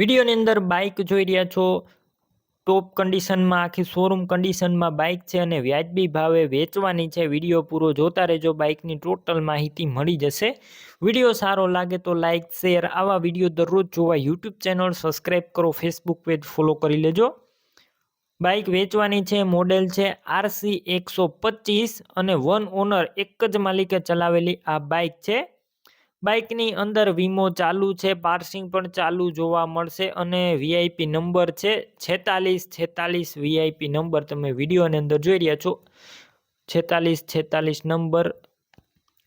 વિડીયોની અંદર બાઇક જોઈ રહ્યા છો. ટોપ કન્ડિશનમાં આખી શોરૂમ કન્ડિશનમાં બાઇક છે અને વ્યાજબી ભાવે વેચવાની છે. વીડિયો પૂરો જોતા રહેજો. બાઇકની ટોટલ માહિતી મળી જશે. વીડિયો સારો લાગે તો લાઇક શેર આવા વીડિયો દરરોજ જોવા યુટ્યુબ ચેનલ સબસ્ક્રાઈબ કરો. ફેસબુક પેજ ફોલો કરી લેજો. બાઇક વેચવાની છે મોડેલ છે આરસી એકસો અને વન ઓનર એક જ માલિકે ચલાવેલી આ બાઇક છે. બાઇકની અંદર વીમો ચાલુ છે, પાર્સિંગ પણ ચાલુ જોવા મળશે અને વીઆઈપી નંબર છે છેતાલીસ છેતાલીસ વીઆઈપી નંબર. તમે વિડીયોની અંદર જોઈ રહ્યા છો. છેતાલીસ છેતાલીસ નંબર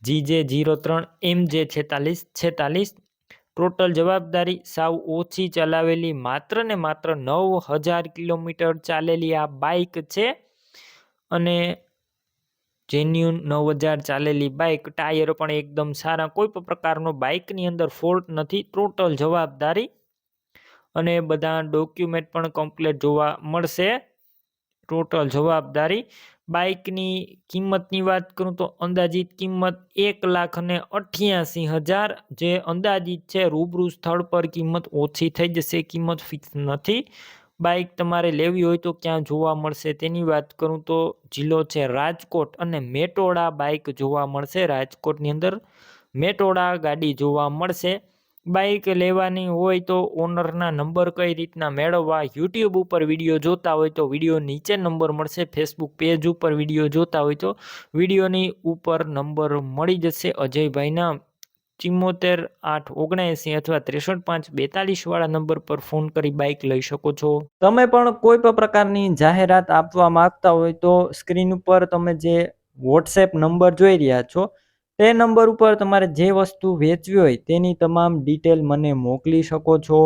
જી જે જીરો ત્રણ એમ જે છેતાલીસ છેતાલીસ. ટોટલ જવાબદારી સાવ ઓછી ચલાવેલી, માત્ર ને માત્ર નવ હજાર કિલોમીટર ચાલેલી આ બાઇક છે. અને જેન્યુન નવ હજાર ચાલેલી બાઇક ટાયર પણ એકદમ સારા. કોઈ પણ પ્રકારનો બાઇકની અંદર ફોલ્ટ નથી ટોટલ જવાબદારી. અને બધા ડોક્યુમેન્ટ પણ કમ્પ્લીટ જોવા મળશે. ટોટલ જવાબદારી. બાઇકની કિંમતની વાત કરું તો અંદાજિત કિંમત એક લાખ અને અઠ્યાસી હજાર. જે અંદાજિત છે, રૂબરૂ સ્થળ પર કિંમત ઓછી થઈ જશે, કિંમત ફિક્સ નથી. બાઇક તમારે લેવી હોય તો ક્યાં જોવા મળશે? તેની વાત કરું તો જિલ્લો છે રાજકોટ અને મેટોડા બાઇક જોવા મળશે. રાજકોટની અંદર મેટોડા ગાડી જોવા મળશે. બાઇક લેવાની હોય તો ઓનરના નંબર કઈ રીતના મેળવવા, યુટ્યુબ ઉપર વીડિયો જોતા હોય તો વીડિયો નીચે નંબર મળશે. ફેસબુક પેજ ઉપર વીડિયો જોતા હોય તો વિડીયોની ઉપર નંબર મળી જશે. અજયભાઈના ચિમ્મોતેર, આઠ, ઓગણએંસી અથવા ત્રેસઠ પાંચ બેતાલીસ વાળા નંબર પર ફોન કરી બાઇક લઈ શકો છો. તમે પણ કોઈ પણ પ્રકારની જાહેરાત આપવા માંગતા હોય તો સ્ક્રીન ઉપર તમે જે વોટ્સએપ નંબર જોઈ રહ્યા છો, તે નંબર ઉપર તમારે જે વસ્તુ વેચવી હોય તેની તમામ ડિટેલ મને મોકલી શકો છો.